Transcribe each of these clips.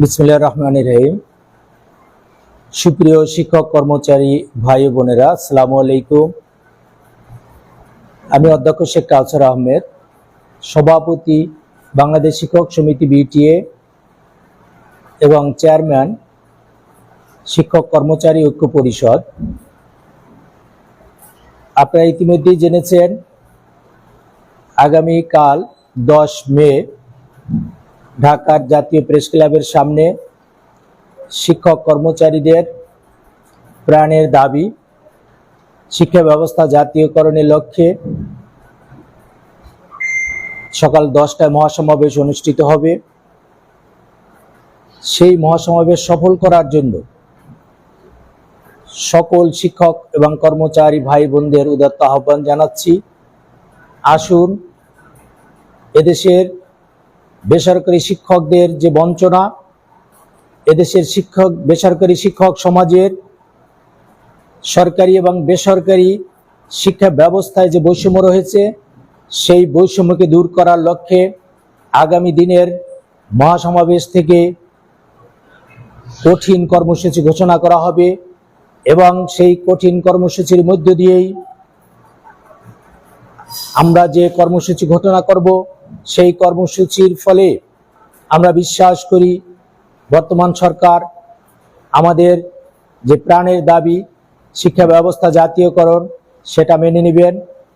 বিসমুল্লাহ রহমান রহিম। সুপ্রিয় শিক্ষক, কর্মচারী, ভাই বোনেরা, আসসালামু আলাইকুম। আমি অধ্যক্ষ শেখ কাউসার আহমেদ, সভাপতি বাংলাদেশ শিক্ষক সমিতি বিটিএ এবং চেয়ারম্যান, শিক্ষক কর্মচারী ঐক্য পরিষদ। আপনারা ইতিমধ্যেই জেনেছেন, আগামীকাল দশ মে ঢাকার জাতীয় প্রেস ক্লাবের সামনে শিক্ষক কর্মচারীদের প্রাণের দাবি, শিক্ষা ব্যবস্থা জাতীয়করণের লক্ষ্যে সকাল দশটায় মহাসমাবেশ অনুষ্ঠিত হবে। সেই মহাসমাবেশ সফল করার জন্য সকল শিক্ষক এবং কর্মচারী ভাই বোনদের উদাত্ত আহ্বান জানাচ্ছি। আসুন এদেশের বেসরকারি শিক্ষকদের যে বঞ্চনা, এদেশের শিক্ষক, বেসরকারি শিক্ষক সমাজের সরকারি এবং বেসরকারি শিক্ষা ব্যবস্থায় যে বৈষম্য রয়েছে, সেই বৈষম্যকে দূর করার লক্ষ্যে আগামী দিনের মহাসমাবেশ থেকে কঠিন কর্মসূচি ঘোষণা করা হবে এবং সেই কঠিন কর্মসূচির মধ্য দিয়েই আমরা যে কর্মসূচি ঘোষণা করব সেই কর্মসূচির ফলে আমরা বিশ্বাস করি বর্তমান সরকার আমাদের যে প্রাণের দাবি, শিক্ষা ব্যবস্থা জাতীয়করণ, সেটা মেনে নেবেন।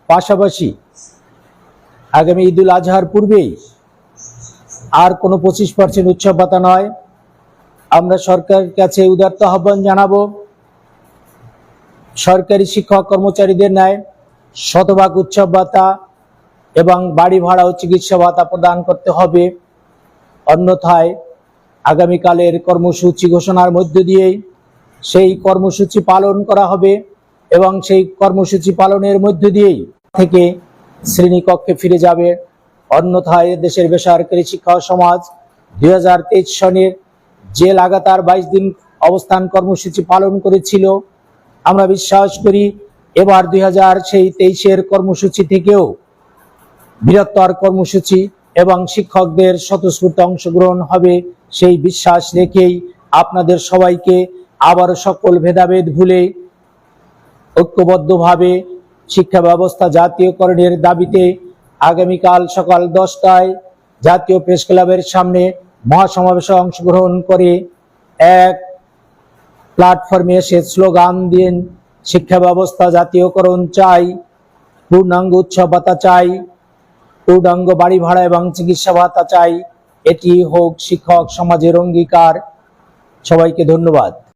পাশাপাশি আগামী ঈদুল আজহার পূর্বেই আর কোনো পঁচিশ পার্সেন্ট উৎসব ভাতা নয়। আমরা সরকারের কাছে উদার্ত আহ্বান জানাব, সরকারি শিক্ষক কর্মচারীদের ন্যায় শতভাগ উৎসব ভাতা এবং বাড়ি ভাড়া ও চিকিৎসা ভাতা প্রদান করতে হবে। অন্যথায় আগামীকালের কর্মসূচি ঘোষণার মধ্য দিয়েই সেই কর্মসূচি পালন করা হবে এবং সেই কর্মসূচি পালনের মধ্য দিয়েই থেকে শ্রেণীকক্ষে ফিরে যাবে। অন্যথায় দেশের বেসরকারি শিক্ষা সমাজ দুই হাজার তেইশ সনের যে লাগাতার বাইশ দিন অবস্থান কর্মসূচি পালন করেছিল, আমরা বিশ্বাস করি এবার দুই হাজার সেই তেইশের কর্মসূচি থেকেও বৃহত্তর কর্মসূচি এবং শিক্ষকদের স্বতঃস্ফূর্ত অংশগ্রহণ হবে সেই বিশ্বাস রেখেই আপনাদের সবাইকে আবারও সকল ভেদাভেদ ভুলে ঐক্যবদ্ধভাবে শিক্ষা ব্যবস্থা জাতীয়করণের দাবিতে আগামীকাল সকাল দশটায় জাতীয় প্রেস ক্লাবের সামনে মহাসমাবেশে অংশগ্রহণ করে এক প্ল্যাটফর্মে এসে স্লোগান দিন শিক্ষা ব্যবস্থা জাতীয়করণ চাই, পূর্ণাঙ্গ উৎসবতা চাই। পূর্ণাঙ্গ বাড়ি ভাড়া এবং চিকিৎসা ভাতা চাই। এটি হোক শিক্ষক সমাজের অঙ্গীকার। সবাইকে ধন্যবাদ।